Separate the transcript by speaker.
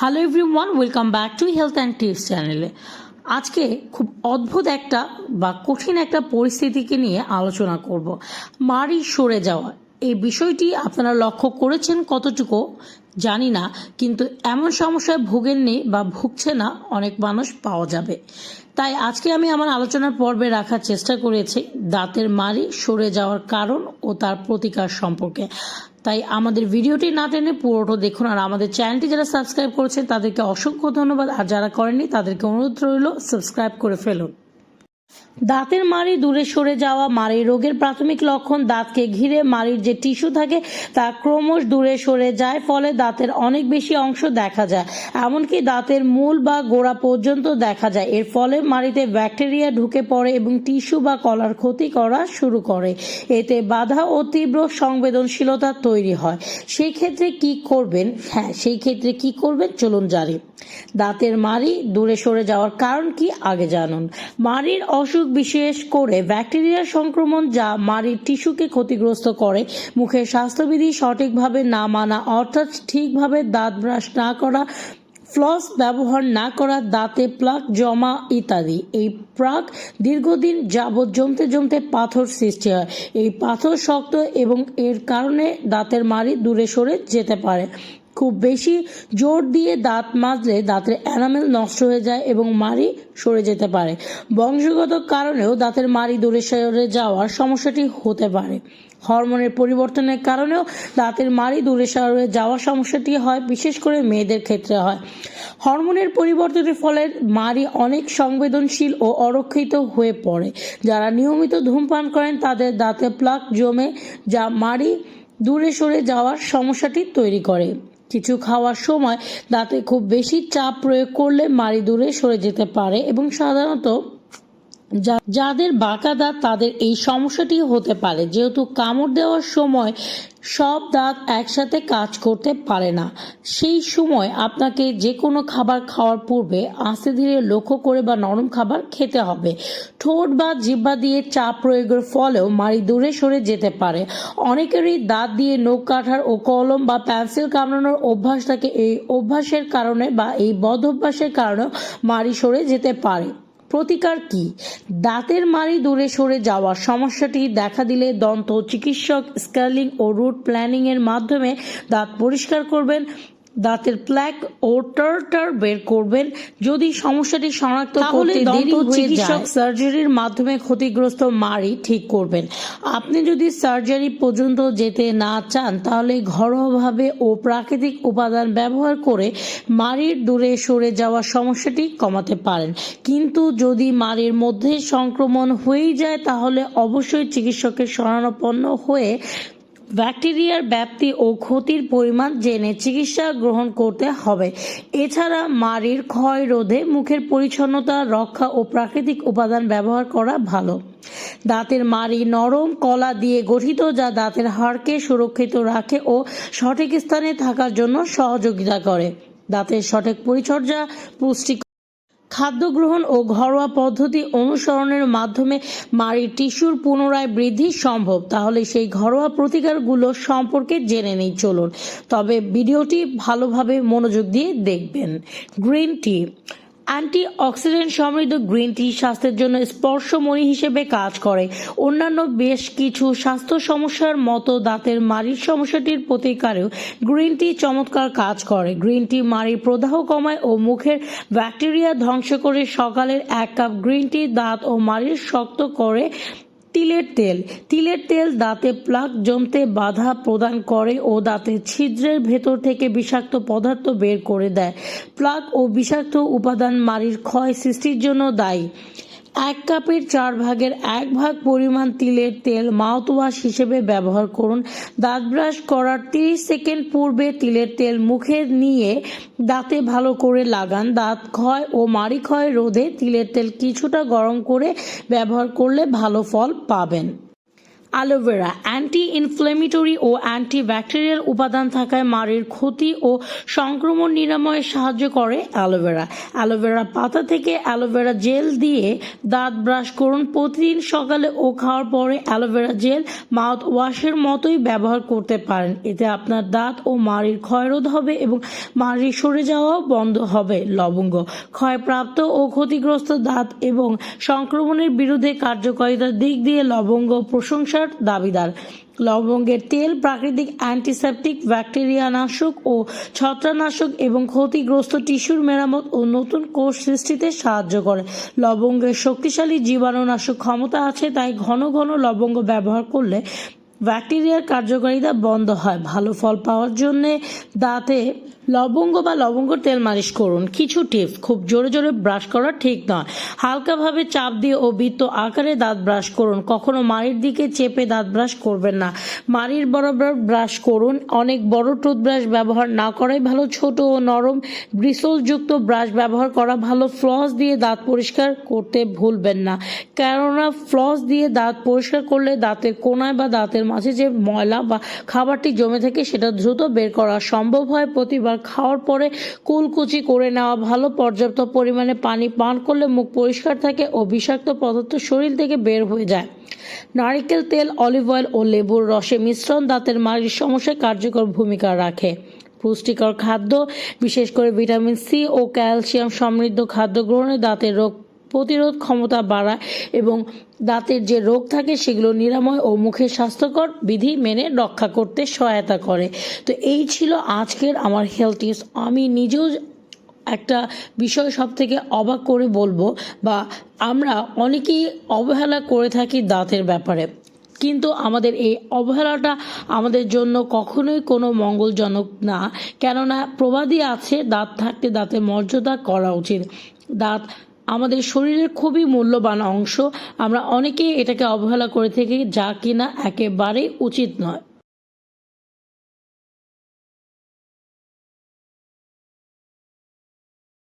Speaker 1: Hello everyone welcome back to health and tips চ্যানেলে আজকে খুব অদ্ভুত একটা বা কঠিন একটা পরিস্থিতিকে নিয়ে আলোচনা করব। মারি সরে যাওয়া, এই বিষয়টি আপনারা লক্ষ্য করেছেন কতটুকু? জানি না, কিন্তু এমন সমস্যায় ভোগেননি বা ভুগছে না অনেক মানুষ পাওয়া যাবে। তাই আজকে আমি আমার আলোচনার পর্বে রাখার চেষ্টা করেছি, দাঁতের মারি সরে যাওয়ার কারণ ও তার প্রতিকার সম্পর্কে। তাই আমাদের ভিডিওটি না টেনে পুরোটা দেখুন। আর আমাদের চ্যানেলটি যারা সাবস্ক্রাইব করেছে তাদেরকে অসংখ্য ধন্যবাদ। আর যারা করেনি তাদেরকে অনুরোধ রইল, সাবস্ক্রাইব করে ফেলুন। দাঁতের মাড়ি দূরে সরে যাওয়া মাড়ির রোগের প্রাথমিক লক্ষণ দাঁতকে ঘিরে মাড়ির যে টিস্যু থাকে তা ক্রমশ দূরে সরে যায়, ফলে দাঁতের অনেক বেশি অংশ দেখা যায়। এমনকি দাঁতের মূল বা গোড়া পর্যন্ত দেখা যায়। এর ফলে মাড়িতে ব্যাকটেরিয়া ঢুকে পড়ে এবং টিস্যু বা কলার ক্ষতি করা শুরু করে। এতে বাধা ও তীব্র সংবেদনশীলতা তৈরি হয়। সেই ক্ষেত্রে কি করবেন? হ্যাঁ সেই ক্ষেত্রে কি করবেন? চলুন জানি। দাঁতের মাড়ি দূরে সরে যাওয়ার কারণ কি? আগে জানুন। মাড়ির অসুখ বিশেষ করে ব্যাকটেরিয়া সংক্রমণ যা মাড়ির টিস্যুকে ক্ষতিগ্রস্ত করে। মুখের স্বাস্থ্যবিধি সঠিকভাবে না মানা, অর্থাৎ ঠিকভাবে দাঁত ব্রাশ না করা, ফ্লস ব্যবহার না করা, দাঁতে প্লাক, জমা ইত্যাদি। এই প্রাক দীর্ঘদিন যাবৎ জমতে জমতে পাথর সৃষ্টি হয়। এই পাথর শক্ত এবং এর কারণে দাঁতের মাড়ি দূরে সরে যেতে পারে। খুব বেশি জোর দিয়ে দাঁত মাজলে দাঁতের এনামেল নষ্ট হয়ে যায় এবং মাড়ি সরে যেতে পারে। বংশগত কারণেও দাঁতের মাড়ি দূরে সরে যাওয়ার সমস্যাটি হতে পারে। হরমোনের পরিবর্তনের কারণেও দাঁতের মাড়ি দূরে সরে যাওয়ার সমস্যাটি হয়, বিশেষ করে মেয়েদের ক্ষেত্রে হয়। হরমোনের পরিবর্তনের ফলে মাড়ি অনেক সংবেদনশীল ও অরক্ষিত হয়ে পড়ে। যারা নিয়মিত ধূমপান করেন, তাদের দাঁতে প্লাক জমে, যা মাড়ি দূরে সরে যাওয়ার সমস্যাটি তৈরি করে। কিছু খাওয়ার সময় দাঁতে খুব বেশি চাপ প্রয়োগ করলে মাড়ি দূরে সরে যেতে পারে এবং সাধারণত যাদের বাঁকা দাঁত তাদের এই সমস্যাটি হতে পারে। যেহেতু কামড় দেওয়ার সময় সব দাঁত একসাথে কাজ করতে পারে না, সেই সময় আপনাকে যে কোনো খাবার খাওয়ার পূর্বে আস্তে ধীরে লক্ষ্য করে বা নরম খাবার খেতে হবে। ঠোঁট বা জিহ্বা দিয়ে চাপ প্রয়োগের ফলেও মাড়ি দূরে সরে যেতে পারে। অনেকেরই দাঁত দিয়ে নখ কাটার ও কলম বা পেন্সিল কামড়ানোর অভ্যাস থাকে। এই অভ্যাসের কারণে বা এই বদ অভ্যাসের কারণেও মাড়ি সরে যেতে পারে। প্রতিকার কি? দাঁতের মারি দূরে সরে যাওয়ার সমস্যাটি দেখা দিলে দন্ত চিকিৎসক স্কেলিং ও রুট প্ল্যানিং এর মাধ্যমে দাঁত পরিষ্কার করবেন। দাঁতের প্ল্যাক ও টার্টার বের করবেন। যদি সমস্যাটি শনাক্ত করতে দেরি চিকিৎসক সার্জারির মাধ্যমে ক্ষতিগ্রস্ত মাড়ি ঠিক করবেন। আপনি যদি সার্জারি পর্যন্ত যেতে না চান তাহলে ঘরোয়াভাবে ও প্রাকৃতিক উপাদান ব্যবহার করে মাড়ির দূরে সরে যাওয়া সমস্যাটি কমাতে পারেন। কিন্তু যদি মাড়ির মধ্যে সংক্রমণ হয়েই যায় তাহলে অবশ্যই চিকিৎসকের শরণাপন্ন হয়ে ব্যাকটেরিয়ার ব্যাপ্তি ও ক্ষতির পরিমাণ জেনে চিকিৎসা গ্রহণ করতে হবে। এছাড়া মাড়ির ক্ষয় রোধে মুখের পরিচ্ছন্নতা, রক্ষা ও প্রাকৃতিক উপাদান ব্যবহার করা ভালো। দাঁতের মাড়ি নরম কলা দিয়ে গঠিত, যা দাঁতের হাড়কে সুরক্ষিত রাখে ও সঠিক স্থানে থাকার জন্য সহযোগিতা করে। দাঁতের সঠিক পরিচর্যা পুষ্টি খাদ্য গ্রহণ ও ঘরোয়া পদ্ধতি অনুসরণের মাধ্যমে মাড়ির টিস্যুর পুনরায় বৃদ্ধি সম্ভব। তাহলে সেই ঘরোয়া প্রতিকারগুলো সম্পর্কে জেনে নেই, চলুন। তবে ভিডিওটি ভালোভাবে মনোযোগ দিয়ে দেখবেন। গ্রিন টি অ্যান্টি অক্সিডেন্ট সমৃদ্ধ গ্রিন টি স্বাস্থ্যের জন্য স্পর্শমণি হিসেবে কাজ করে। অন্যান্য বেশ কিছু স্বাস্থ্য সমস্যার মতো দাঁতের মাড়ির সমস্যাটির প্রতিকারেও গ্রিন টি চমৎকার কাজ করে। গ্রিন টি মাড়ির প্রদাহ কমায় ও মুখের ব্যাকটেরিয়া ধ্বংস করে সকালের এক কাপ গ্রিন টি দাঁত ও মাড়ির শক্ত করে তিলের তেল। তিলের তেল দাঁতে প্লাক জমতে বাধা প্রদান করে ও দাঁতের ছিদ্রের ভেতর থেকে বিষাক্ত পদার্থ বের করে দেয়। প্লাক ও বিষাক্ত উপাদান মাড়ির ক্ষয় সৃষ্টির জন্য দায়ী। এক কাপের চার ভাগের এক ভাগ পরিমাণ তিলের তেল মাউথওয়াশ হিসেবে ব্যবহার করুন। দাঁত ব্রাশ করার তিরিশ সেকেন্ড পূর্বে তিলের তেল মুখে নিয়ে দাঁতে ভালো করে লাগান। দাঁত ক্ষয় ও মাড়ি ক্ষয় রোধে তিলের তেল কিছুটা গরম করে ব্যবহার করলে ভালো ফল পাবেন। অ্যালোভেরা অ্যান্টি ইনফ্লেমেটরি ও অ্যান্টি ব্যাকটেরিয়াল উপাদান থাকায় মাড়ির ক্ষতি ও সংক্রমণ নিরাময়ে সাহায্য করে অ্যালোভেরা অ্যালোভেরা পাতা থেকে অ্যালোভেরা জেল দিয়ে দাঁত ব্রাশ করুন। প্রতিদিন সকালে ও খাওয়ার পরে অ্যালোভেরা জেল মাউথ ওয়াশের মতোই ব্যবহার করতে পারেন। এতে আপনার দাঁত ও মাড়ির ক্ষয়রোধ হবে এবং মাড়ি সরে যাওয়াও বন্ধ হবে লবঙ্গ। ক্ষয়প্রাপ্ত ও ক্ষতিগ্রস্ত দাঁত এবং সংক্রমণের বিরুদ্ধে কার্যকারিতার দিক দিয়ে লবঙ্গ প্রশংসার দাবিদার। লবঙ্গের তেল, প্রাকৃতিক অ্যান্টিসেপটিক ব্যাকটেরিয়া নাশক ও ছত্রাকনাশক এবং ক্ষতিগ্রস্ত টিস্যুর মেরামত ও নতুন কোষ সৃষ্টিতে সাহায্য করে। লবঙ্গের শক্তিশালী জীবাণুনাশক ক্ষমতা আছে, তাই ঘন ঘন লবঙ্গ ব্যবহার করলে ব্যাকটেরিয়ার কার্যকারিতা বন্ধ হয়। ভালো ফল পাওয়ার জন্যে দাঁতে লবঙ্গ বা লবঙ্গ তেল মালিশ করুন। কিছু টিপস খুব জোরে জোরে ব্রাশ করা ঠিক নয়। হালকাভাবে চাপ দিয়ে ও বৃত্ত আকারে দাঁত ব্রাশ করুন। কখনো মাড়ির দিকে চেপে দাঁত ব্রাশ করবেন না। মাড়ির বরাবর ব্রাশ করুন। অনেক বড় টুথব্রাশ ব্যবহার না করাই ভালো। ছোট ও নরম ব্রিসলযুক্ত ব্রাশ ব্যবহার করা ভালো। ফ্লস দিয়ে দাঁত পরিষ্কার করতে ভুলবেন না। কেননা ফ্লস দিয়ে দাঁত পরিষ্কার করলে দাঁতের কোনায় বা দাঁতের মাঝে যে ময়লা বা খাবারটি জমে থাকে, সেটা দ্রুত বের করা সম্ভব হয় প্রতিবার। খাওয়ার পরে কুলকুচি করে নেওয়া, ভালো পর্যাপ্ত পরিমাণে পানি পান করলে মুখ পরিষ্কার থাকে ও বিষাক্ত পদার্থ শরীর থেকে বের হয়ে যায়। নারিকেল তেল, অলিভ অয়েল ও লেবুর রসে মিশ্রণ দাঁতের মাড়ির সমস্যায় কার্যকর ভূমিকা রাখে। পুষ্টিকর খাদ্য, বিশেষ করে ভিটামিন সি ও ক্যালসিয়াম সমৃদ্ধ খাদ্য গ্রহণে দাঁতের রোগ প্রতিরোধ ক্ষমতা বাড়ায় এবং দাঁতের যে রোগ থাকে সেগুলো নিরাময় ও মুখের স্বাস্থ্যকর বিধি মেনে রক্ষা করতে সহায়তা করে। তো এই ছিল আজকের আমার হেলথ টিপস আমি নিজেও একটা বিষয় সব থেকে অবাক করে বলব বা আমরা অনেকেই অবহেলা করে থাকি দাঁতের ব্যাপারে। কিন্তু আমাদের এই অবহেলাটা আমাদের জন্য কখনোই কোনো মঙ্গলজনক না। কেননা প্রবাদী আছে, দাঁত থাকতে দাঁতের মর্যাদা করা উচিত। দাঁত আমাদের শরীরের খুবই মূল্যবান অংশ। আমরা অনেকেই এটাকে অবহেলা করে থাকি যা কিনা একেবারেই উচিত নয়।